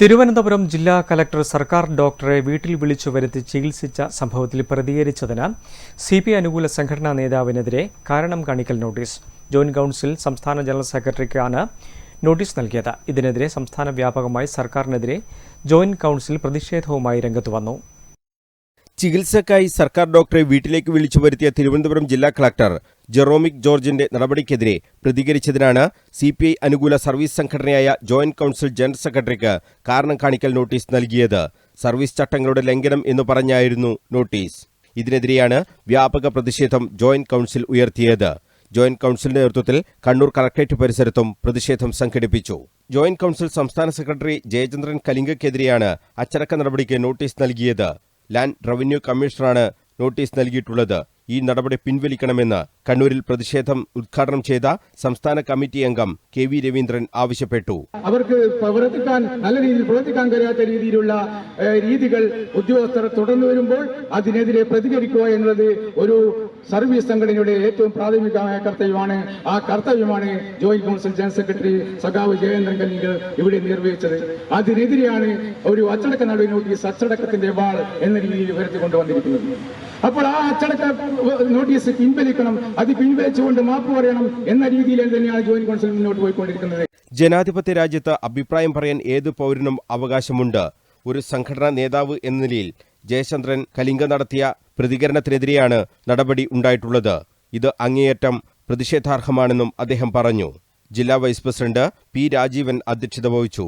തിരുവനന്തപുരം ജില്ലാ കലക്ടർ സർക്കാർ ഡോക്ടറെ വീട്ടിൽ വിളിച്ചു വരുത്തി ചികിത്സിച്ച സംഭവത്തിൽ പ്രതികരിച്ചതിനാൽ സി പി അനുകൂല സംഘടനാ നേതാവിനെതിരെ കാരണം കാണിക്കൽ നോട്ടീസ്. ജോയിന്റ് കൗൺസിൽ സംസ്ഥാന ജനറൽ സെക്രട്ടറിക്കാണ് നോട്ടീസ് നൽകിയത്. ഇതിനെതിരെ സംസ്ഥാന വ്യാപകമായി സർക്കാരിനെതിരെ ജോയിന്റ് കൗൺസിൽ പ്രതിഷേധവുമായി രംഗത്തു വന്നു. ചികിത്സക്കായി സർക്കാർ ഡോക്ടറെ വീട്ടിലേക്ക് വിളിച്ചു വരുത്തിയ തിരുവനന്തപുരം ജില്ലാ കളക്ടർ ജെറോമിക് ജോർജിന്റെ നടപടിക്കെതിരെ പ്രതികരിച്ചതിനാണ് സി പി ഐ അനുകൂല സർവീസ് സംഘടനയായ ജോയിന്റ് കൌൺസിൽ ജനറൽ സെക്രട്ടറിക്ക് കാരണം കാണിക്കൽ നോട്ടീസ് നൽകിയത്. സർവീസ് ചട്ടങ്ങളുടെ ലംഘനം എന്ന് പറഞ്ഞായിരുന്നു നോട്ടീസ്. ഇതിനെതിരെയാണ് വ്യാപക പ്രതിഷേധം ജോയിന്റ് കൌൺസിൽ ഉയർത്തിയത്. ജോയിന്റ് കൌൺസിലിന്റെ നേതൃത്വത്തിൽ കണ്ണൂർ കളക്ടറേറ്റ് പരിസരത്തും പ്രതിഷേധം സംഘടിപ്പിച്ചു. ജോയിന്റ് കൌൺസിൽ സംസ്ഥാന സെക്രട്ടറി ജയചന്ദ്രൻ കലിംഗയ്ക്കെതിരെയാണ് അച്ചടക്ക നടപടിക്ക് നോട്ടീസ് നൽകിയത്. ലാൻഡ് റവന്യൂ കമ്മീഷണറാണ് നോട്ടീസ് നൽകിയിട്ടുള്ളത്. ഈ നടപടി പിൻവലിക്കണമെന്ന് കണ്ണൂരിൽ പ്രതിഷേധം ഉദ്ഘാടനം ചെയ്ത സംസ്ഥാന കമ്മിറ്റി അംഗം കെ വി രവീന്ദ്രൻ ആവശ്യപ്പെട്ടു. അവർക്ക് പ്രവർത്തിക്കാൻ നല്ല രീതിയിൽ പ്രവർത്തിക്കാൻ കഴിയാത്ത രീതിയിലുള്ള രീതികൾ ഉദ്യോഗസ്ഥർ തുടർന്നു വരുമ്പോൾ അതിനെതിരെ പ്രതികരിക്കുക എന്നുള്ളത് ഒരു സർവീസ് സംഘടനയുടെ ഏറ്റവും പ്രാഥമികമായ കർത്തവ്യമാണ് ആ കർത്തവ്യമാണ് ജോയിന്റ് കൗൺസിൽ ജനറൽ സെക്രട്ടറി സഖാവ് ജയേന്ദ്രൻ കല്ലിങ്കൽ ഇവിടെ നിർവഹിച്ചത് അതിനെതിരെയാണ് ഒരു അച്ചടക്ക നടപടി നോട്ടീസ് അച്ചടക്കത്തിന്റെ വാൾ എന്ന രീതിയിൽ ഉയർത്തിക്കൊണ്ടുവന്നിരിക്കുന്നത് അപ്പോൾ ആ അച്ചടക്ക നോട്ടീസ് പിൻവലിക്കണം അത് പിൻവലിച്ചുകൊണ്ട് മാപ്പ് പറയണം എന്ന രീതിയിൽ തന്നെയാണ് ജോയിന്റ് കൗൺസിൽ മുന്നോട്ട് പോയിക്കൊണ്ടിരിക്കുന്നത്. ജനാധിപത്യ രാജ്യത്ത് അഭിപ്രായം പറയാൻ ഏതു പൗരനും അവകാശമുണ്ട്? ഒരു സംഘടനാ നേതാവ് എന്ന നിലയിൽ ജയചന്ദ്രൻ കലിംഗ നടത്തിയ പ്രതികരണത്തിനെതിരെയാണ് നടപടി ഉണ്ടായിട്ടുള്ളത്. ഇത് അങ്ങേയറ്റം പ്രതിഷേധാർഹമാണെന്നും അദ്ദേഹം പറഞ്ഞു. ജില്ലാ വൈസ് പ്രസിഡന്റ് പി രാജീവൻ അധ്യക്ഷത വഹിച്ചു.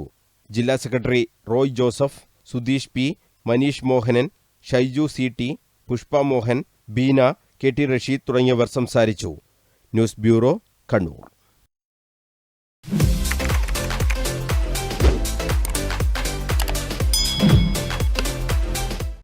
ജില്ലാ secretary Roy Joseph Sudheesh P Maneesh Mohanan Shaiju C T Pushpa Mohan Beena K T Rasheed തുടങ്ങിയവർ സംസാരിച്ചു. News bureau Kannur.